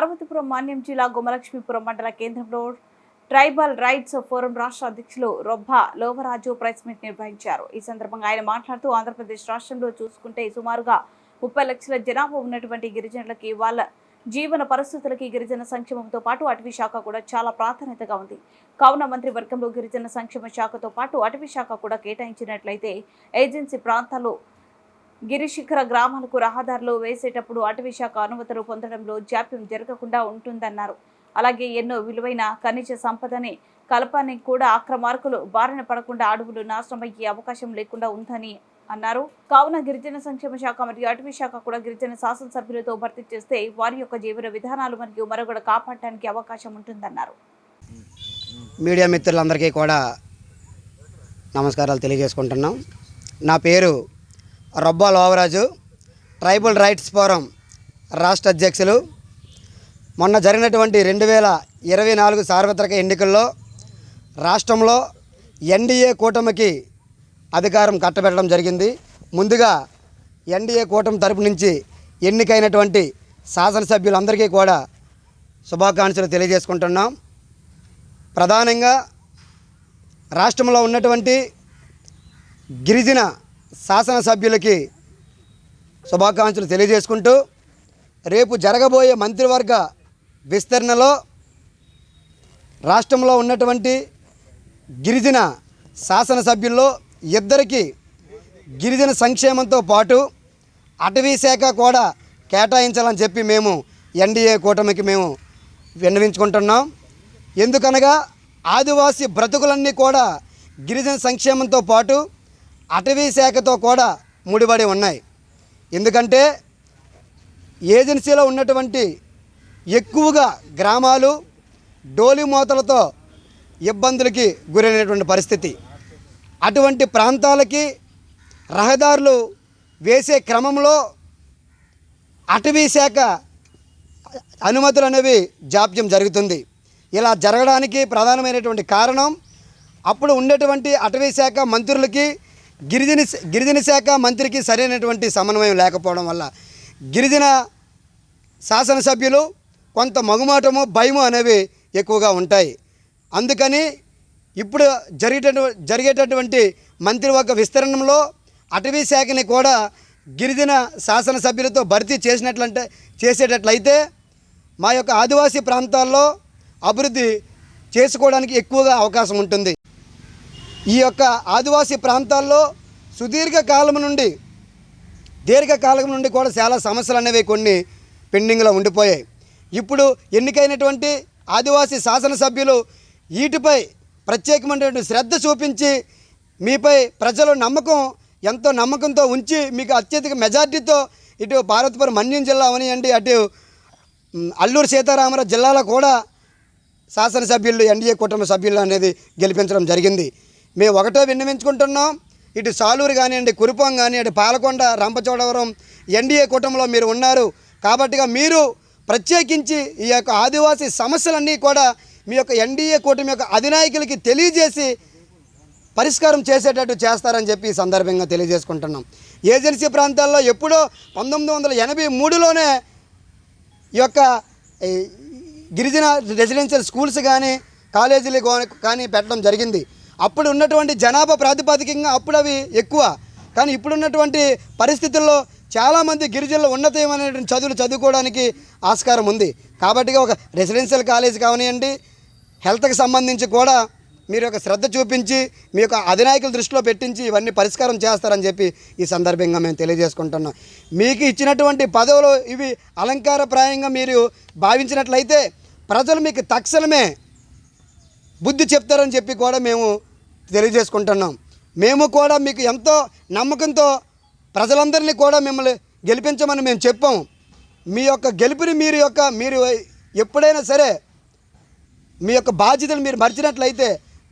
పార్వతీపురం మాన్యం జిల్లా గుమలక్ష్మీపురం మండల కేంద్రంలో ట్రైబల్ రైట్స్ ఫోరం రాష్ట్ర అధ్యక్షులు రొబ్బ లోవరాజు ప్రెస్ మీట్ నిర్వహించారు. ఈ సందర్భంగా ఆయన మాట్లాడుతూ ఆంధ్రప్రదేశ్ రాష్ట్రంలో చూసుకుంటే సుమారుగా ముప్పై లక్షల జనాభా ఉన్నటువంటి గిరిజనులకి వాళ్ళ జీవన పరిస్థితులకి గిరిజన సంక్షేమంతో పాటు అటవీ శాఖ కూడా చాలా ప్రాధాన్యతగా ఉంది. కావున మంత్రి వర్గంలో గిరిజన సంక్షేమ శాఖతో పాటు అటవీ శాఖ కూడా కేటాయించినట్లయితే ఏజెన్సీ ప్రాంతాల్లో గిరిశిఖర గ్రామాలకు రహదారులు వేసేటప్పుడు అటవీ శాఖ అనుమతులు పొందడంలో జాప్యం జరగకుండా ఉంటుందన్నారు. అలాగే ఎన్నో విలువైన ఖనిజ సంపదని కలపాన్ని కూడా అక్రమార్కులు బారిన పడకుండా అడవులు నాశనమయ్యే అవకాశం లేకుండా ఉందని అన్నారు. కావున గిరిజన సంక్షేమ శాఖ మరియు అటవీ శాఖ కూడా గిరిజన శాసనసభ్యులతో భర్తీ చేస్తే వారి యొక్క జీవన విధానాలు మరియు మరొకటి కాపాడటానికి అవకాశం ఉంటుందన్నారు. మీడియా మిత్రులందరికీ కూడా నమస్కారాలు తెలియజేసుకుంటున్నాం. నా పేరు Robba Lovaraju tribal rights forum రాష్ట్ర అధ్యక్షులు. మొన్న జరిగినటువంటి రెండు వేల ఇరవై నాలుగు సార్వత్రిక ఎన్నికల్లో రాష్ట్రంలో ఎన్డీఏ కూటమికి అధికారం కట్టబెట్టడం జరిగింది. ముందుగా ఎన్డీఏ కూటమి తరపు నుంచి ఎన్నికైనటువంటి శాసనసభ్యులందరికీ కూడా శుభాకాంక్షలు తెలియజేసుకుంటున్నాం. ప్రధానంగా రాష్ట్రంలో ఉన్నటువంటి గిరిజన శాసనసభ్యులకి శుభాకాంక్షలు తెలియజేసుకుంటూ రేపు జరగబోయే మంత్రివర్గ విస్తరణలో రాష్ట్రంలో ఉన్నటువంటి గిరిజన శాసనసభ్యుల్లో ఇద్దరికి గిరిజన సంక్షేమంతో పాటు అటవీ శాఖ కూడా కేటాయించాలని చెప్పి మేము ఎన్డీఏ కూటమికి మేము విన్నవించుకుంటున్నాం. ఎందుకనగా ఆదివాసీ బ్రతుకులన్నీ కూడా గిరిజన సంక్షేమంతో పాటు అటవీ శాఖతో కూడా ముడిపడి ఉన్నాయి. ఎందుకంటే ఏజెన్సీలో ఉన్నటువంటి ఎక్కువగా గ్రామాలు డోలి మూతలతో ఇబ్బందులకి గురైనటువంటి పరిస్థితి. అటువంటి ప్రాంతాలకి రహదారులు వేసే క్రమంలో అటవీ శాఖ అనుమతులు అనేవి జాప్యం జరుగుతుంది. ఇలా జరగడానికి ప్రధానమైనటువంటి కారణం అప్పుడు ఉండేటువంటి అటవీ శాఖ మంత్రులకి గిరిజన గిరిజన శాఖ మంత్రికి సరైనటువంటి సమన్వయం లేకపోవడం వల్ల గిరిజన శాసనసభ్యులు కొంత మగుమాటము భయము అనేవి ఎక్కువగా ఉంటాయి. అందుకని ఇప్పుడు జరిగేటటు జరిగేటటువంటి మంత్రివర్గ విస్తరణలో అటవీ శాఖని కూడా గిరిజన శాసనసభ్యులతో భర్తీ చేసినట్లంటే చేసేటట్లయితే మా యొక్క ఆదివాసీ ప్రాంతాల్లో అభివృద్ధి చేసుకోవడానికి ఎక్కువగా అవకాశం ఉంటుంది. ఈ యొక్క ఆదివాసీ ప్రాంతాల్లో సుదీర్ఘ కాలం నుండి దీర్ఘకాలం నుండి కూడా చాలా సమస్యలు అనేవి కొన్ని పెండింగ్లో ఉండిపోయాయి. ఇప్పుడు ఎన్నికైనటువంటి ఆదివాసీ శాసనసభ్యులు వీటిపై ప్రత్యేకమైనటువంటి శ్రద్ధ చూపించి మీపై ప్రజలు నమ్మకం ఎంతో నమ్మకంతో ఉంచి మీకు అత్యధిక మెజార్టీతో ఇటు పార్వతీపురం మన్యం జిల్లా అవనియండి అటు అల్లూరు సీతారామరావు జిల్లాలో కూడా శాసనసభ్యులు ఎన్డీఏ కుటుంబ సభ్యులు అనేది గెలిపించడం జరిగింది. మేము ఒకటో విన్నవించుకుంటున్నాం. ఇటు సాలూరు కానివ్వండి కురుపం కానివ్వండి పాలకొండ రంపచోడవరం ఎన్డీఏ కూటమిలో మీరు ఉన్నారు. కాబట్టిగా మీరు ప్రత్యేకించి ఈ యొక్క ఆదివాసీ సమస్యలన్నీ కూడా మీ యొక్క ఎన్డీఏ కూటమి యొక్క అధినాయకులకి తెలియజేసి పరిష్కారం చేసేటట్టు చేస్తారని చెప్పి ఈ సందర్భంగా తెలియజేసుకుంటున్నాం. ఏజెన్సీ ప్రాంతాల్లో ఎప్పుడో పంతొమ్మిది వందల ఎనభై మూడులోనే ఈ యొక్క గిరిజన రెసిడెన్షియల్ స్కూల్స్ కానీ కాలేజీలు కానీ పెట్టడం జరిగింది. అప్పుడు ఉన్నటువంటి జనాభా ప్రాతిపదికంగా అప్పుడు అవి ఎక్కువ. కానీ ఇప్పుడున్నటువంటి పరిస్థితుల్లో చాలామంది గిరిజనులు ఉన్నతమైనటువంటి చదువులు చదువుకోవడానికి ఆస్కారం ఉంది. కాబట్టి ఒక రెసిడెన్షియల్ కాలేజ్ కావనియండి హెల్త్కి సంబంధించి కూడా మీరు యొక్క శ్రద్ధ చూపించి మీ యొక్క అధినాయకుల దృష్టిలో పెట్టించి ఇవన్నీ పరిష్కారం చేస్తారని చెప్పి ఈ సందర్భంగా మేము తెలియజేసుకుంటున్నాం. మీకు ఇచ్చినటువంటి పదవులు ఇవి అలంకారప్రాయంగా మీరు భావించినట్లయితే ప్రజలు మీకు తక్షణమే బుద్ధి చెప్తారని చెప్పి కూడా మేము తెలియజేసుకుంటున్నాం. మేము కూడా మీకు ఎంతో నమ్మకంతో ప్రజలందరినీ కూడా మిమ్మల్ని గెలిపించమని మేము చెప్పాము మీ యొక్క గెలుపుని మీరు యొక్క మీరు ఎప్పుడైనా సరే మీ యొక్క బాధ్యతలు మీరు మర్చినట్లయితే